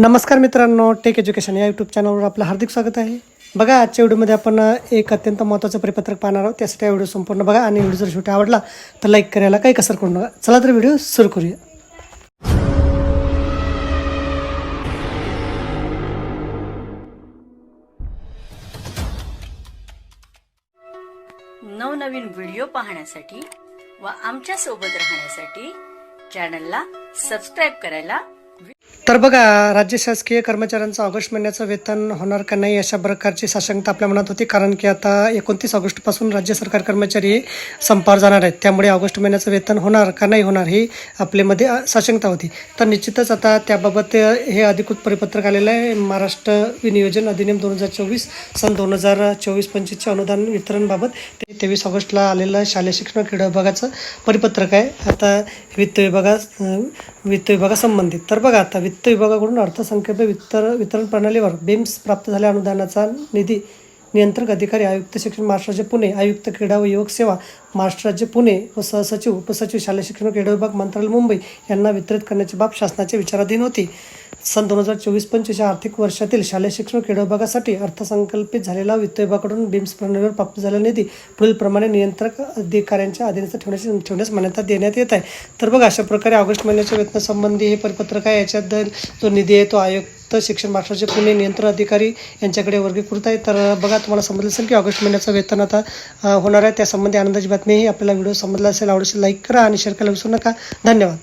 नमस्कार मित्रांनो take education या यूट्यूब चॅनलवर आपलं हार्दिक स्वागत आहे. बघा आजच्या व्हिडिओमध्ये आपण एक अत्यंत महत्त्वाचं परिपत्रक पाहणार आहोत. त्यासाठी हा व्हिडिओ संपूर्ण बघा आणि व्हिडिओ जर शेवटी आवडला तर लाईक करायला काही कसर करू नका. चला तर व्हिडिओ सुरू करूया. नवनवीन व्हिडिओ पाहण्यासाठी व आमच्यासोबत राहण्यासाठी चॅनलला सबस्क्राईब करायला तर बघा राज्य शासकीय कर्मचाऱ्यांचं ऑगस्ट महिन्याचं वेतन होणार का नाही अशा प्रकारची साशंकता आपल्या मनात होती कारण की आता एकोणतीस ऑगस्टपासून राज्य सरकार कर्मचारी हे संपावर जाणार आहेत. त्यामुळे ऑगस्ट महिन्याचं वेतन होणार का नाही होणार ही आपल्यामध्ये साशंकता होती. तर निश्चितच आता त्याबाबत हे अधिकृत परिपत्रक आलेलं आहे. महाराष्ट्र विनियोजन अधिनियम दोन हजार चोवीस सन दोन हजार चोवीस पंचवीसच्या अनुदान वितरणबाबत ते तेवीस ऑगस्टला आलेलं शालेय शिक्षण क्रीडा विभागाचं परिपत्रक आहे. आता वित्त विभागा वित्त विभागासंबंधित. तर बघा आता वित्त विभागाकडून अर्थसंकल्प वितर वितरण प्रणालीवर बेम्स प्राप्त झाल्या अनुदानाचा निधी नियंत्रक अधिकारी आयुक्त शिक्षण महाराष्ट्राचे पुणे आयुक्त क्रीडा व युवक सेवा महाराष्ट्राचे पुणे व सहसचिव उपसचिव शालेय शिक्षण क्रीडा विभाग मंत्रालय मुंबई यांना वितरित करण्याची बाब शासनाच्या विचाराधीन होती. सन दोन हजार चोवीस पंचवीस या आर्थिक वर्षातील शालेय शिक्षण क्रीडा विभागासाठी अर्थसंकल्पित झालेला वित्त विभागाकडून बिम्स प्रणालीवर प्राप्त झालेला निधी पुढीलप्रमाणे नियंत्रक अधिकाऱ्यांच्या अधीनस्थ ठेवण्याची ठेवण्यास मान्यता देण्यात येत आहे. तर बघा अशा प्रकारे ऑगस्ट महिन्याच्या वेतनासंबंधी हे परिपत्रक आहे. याच्यात जो निधी आहे तो आयुक्त शिक्षण महाराष्ट्राचे पुणे नियंत्रण अधिकारी यांच्याकडे वर्गीकृत आहे. तर बघा तुम्हाला समजलं असेल की ऑगस्ट महिन्याचं वेतन आता होणार आहे. त्यासंबंधी आनंदाची बातमी ही आपल्याला व्हिडिओ समजला असेल. आवडेल लाईक करा आणि शेअर करायला विसरू नका. धन्यवाद.